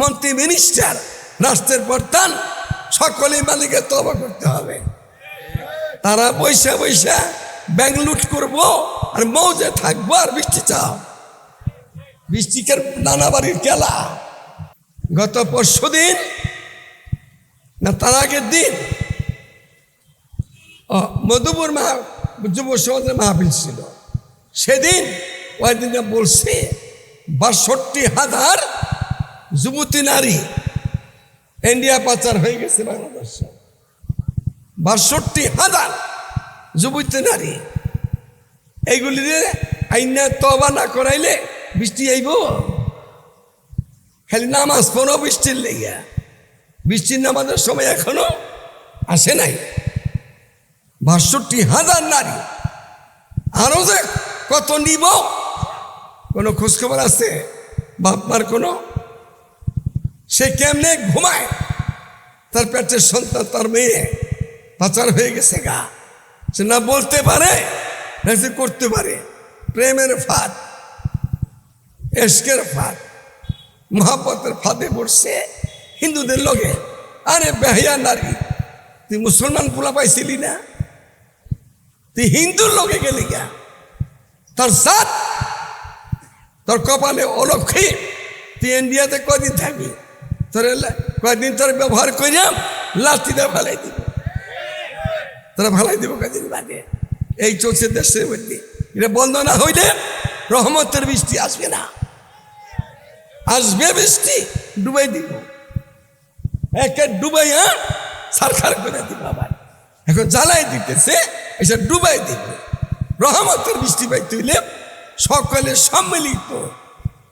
মন্ত্রী মিনিস্টার রাষ্ট্রের প্রধান, সকলেই মালিকের তবা করতে হবে। তারা পয়সা পয়সা ব্যাংক লুট করব আর মৌজে থাকব আর বৃষ্টি চাও। বৃষ্টিকের নানা বাড়ির খেলা। গত পরশু দিন না, তার আগের দিন মধুপুর মহা, যুব সমাজের মাহফিল ছিল। সেদিন ওই দিনে বলছে, বাষট্টি হাজার যুবতী নারী ইন্ডিয়া পাচার হয়ে গেছে বাংলাদেশে। বাষট্টি হাজার যুবতী নারী। এইগুলিরে আইনা তবা না করাইলে বৃষ্টি আইব। খালি নামাজ পড়ো বৃষ্টির লেগা বৃষ্টির নামাজের সময় এখনও আসে নাই। বাষট্টি হাজার নারী। আরও যে কত নিব, কোনো খোঁজখবর আছে? বাপমার কোনো সে কেমনে ঘুমায়? তার পেটের সন্তান, তার মেয়ে পাচার হয়ে গেছে গা। সে না বলতে পারে, না সে করতে পারে। প্রেমের ফাঁদ, এসকের ফাঁদ মহাপতের ফাঁদে পড়ছে হিন্দুদের লগে। আরে বেহিয়া নারী, তুই মুসলমান পোলা পাইছিলি না? তুই হিন্দুর লগে গেলি গা। তার সাত তোর কপালে অলক্ষী, তুই ইন্ডিয়াতে কদিন থাকবি? তোর কয়দিন তোর ব্যবহার করিয়াম লাঠিটা ফেলাই দিব তোরা ফেলাই দিব কদিন বাদে এই চলছে দেশের মধ্যে এটা বন্ধ না হইলে রহমতের বৃষ্টি আসবে না আসবে বৃষ্টি ডুবাই দিব একে ডুবাই হ্যাঁ সারখার করে দিব আবার এখন জ্বালাই দিতেছে এসে ডুবাই দিব রহমতের বৃষ্টি পাই তুইলে সকলে সম্মিলিত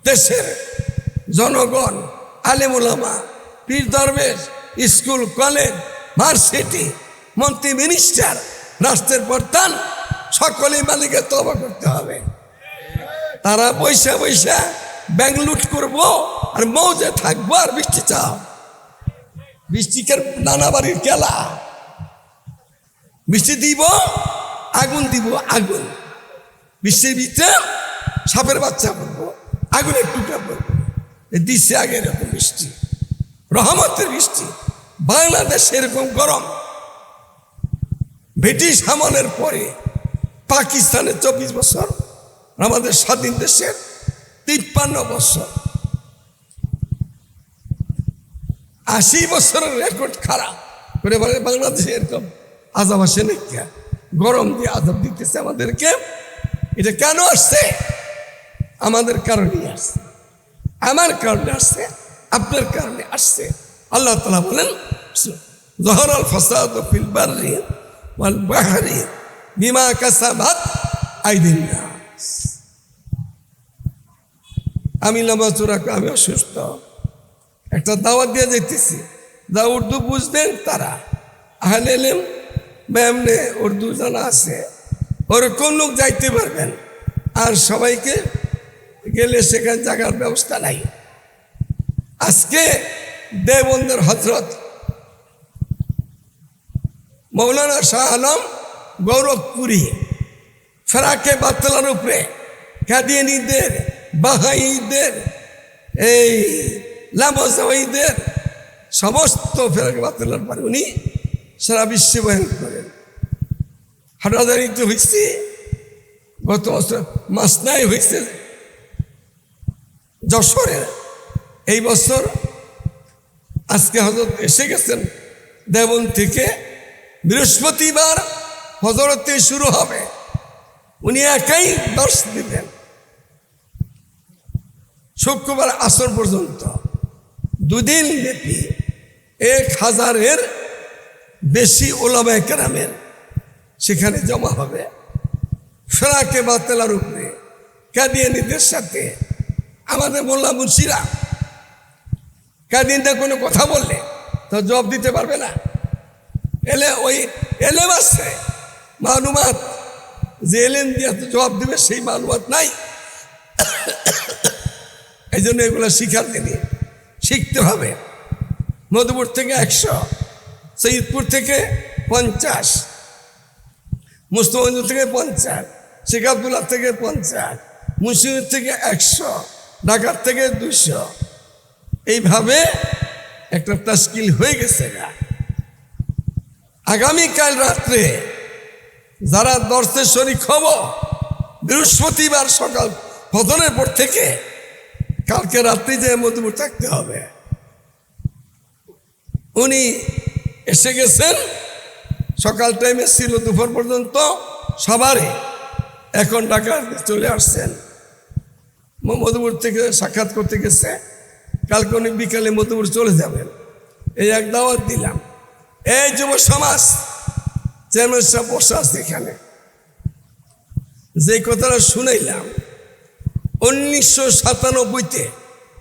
দেশের জনগণ আলেমুলামা পীর দরবেশ, স্কুল, কলেজ, ভার্সিটি, মন্ত্রী, মিনিস্টার, রাষ্ট্রের প্রধান, সকলেই মালিকের তবা করতে হবে। তারা পয়সা পয়সা ব্যাংক লুট করব আর মৌজে থাকব আর বৃষ্টি চাও। বৃষ্টিকের নানা বাড়ির খেলা। বৃষ্টি দিব, আগুন দিব, আগুন। বৃষ্টির ভিতরে সাপের বাচ্চা পড়ব আগুনের টুকরা দিচ্ছে আগে এরকম বৃষ্টি, রহমতের বৃষ্টি, বাংলাদেশ এরকম গরম। ব্রিটিশ আমলের পরে পাকিস্তানের চব্বিশ বছর আমাদের স্বাধীন দেশের তিপ্পান্ন বছর। আশি বছরের রেকর্ড খারাপ। করে বলে, বাংলাদেশে এরকম আজাব আসে নাকি গরম দিয়ে আজাব দিতেছে আমাদেরকে। এটা কেন আসছে? আমাদের কারণে আসছে। আমার কারণে আসছে, আপনার কারণে আসছে। আল্লাহ তালা বলেন জহর আল ফসাদ ফিল বাররি ওয়াল বাহরি বিমা কাসাবাত আইদিন। আমি নামাজুরা আমি অসুস্থ। একটা দাওয়াত দিয়ে যাইতেছি। যা উর্দু বুঝবেন তারা। আহলে বা এমনি উর্দু জানা আছে। ওরকম লোক যাইতে পারবেন। আর সবাইকে গেলে সেখানে জায়গার ব্যবস্থা নাই। আজকে দেবন্দের হজরত মৌলানা শাহ আলম গৌরবপুরী ফেরাকে বাতলার উপরে কাদিয়ানিদের বাহাইদের এই লামসাইদের সমস্ত ফেরাকে বাতলার পরে উনি সারা বিশ্বে বয়ান করেন। হাটাদারিতে হয়েছে গত বছর মাস নাই হয়েছে যশোরে এই বছর আজকে হজরত এসে গেছেন। দেবন থেকে বৃহস্পতিবার হজরতে শুরু হবে। উনি একাই দর্শ দিবেন। শুক্রবার আসর পর্যন্ত। দুদিন ব্যাপী এক হাজারের বেশি ওলামায় কেরামের সেখানে জমা হবে। ফেরাকে বাতেলার উপরে কাদিয়ানিদের সাথে আমাদের মোল্লা মুন্সিরা। কাদিনটা কোনো কথা বললে, তো জবাব দিতে পারবে না। এলে ওই এলেম আছে মালুমাত, যে এলেম দিয়ে জবাব দিবে, সেই মালুমাত নাই। এই জন্য এগুলো শিখার দিনই শিখতে হবে। মধুপুর থেকে একশো, সৈয়দপুর থেকে পঞ্চাশ মুস্তফাঞ্জ থেকে পঞ্চাশ, শেখ আবদুল্লাহ থেকে পঞ্চাশ মুন্সির থেকে একশো ঢাকার থেকে দুশো এইভাবে একটা তাস্কিল হয়ে গেছে গা। আগামীকাল রাত্রে যারা দর্শে শরিক হব, বৃহস্পতিবার সকাল ফজরের পর থেকে কালকে রাত্রি যে মধুপুর থাকতে হবে। উনি এসে গেছেন, সকাল টাইমে ছিল দুপুর পর্যন্ত সবারই। এখন ঢাকা চলে আসছেন। মধুপুর থেকে সাক্ষাৎ করতে গেছে। কালকে উনি বিকালে মধুপুর চলে যাবেন এই এক দাওয়াত দিলাম। এই যুব সমাজ চেয়ারম্যান সাহেব বসে আছে এখানে। যে কথাটা শুনাইলাম, উনিশশো সাতানব্বইতে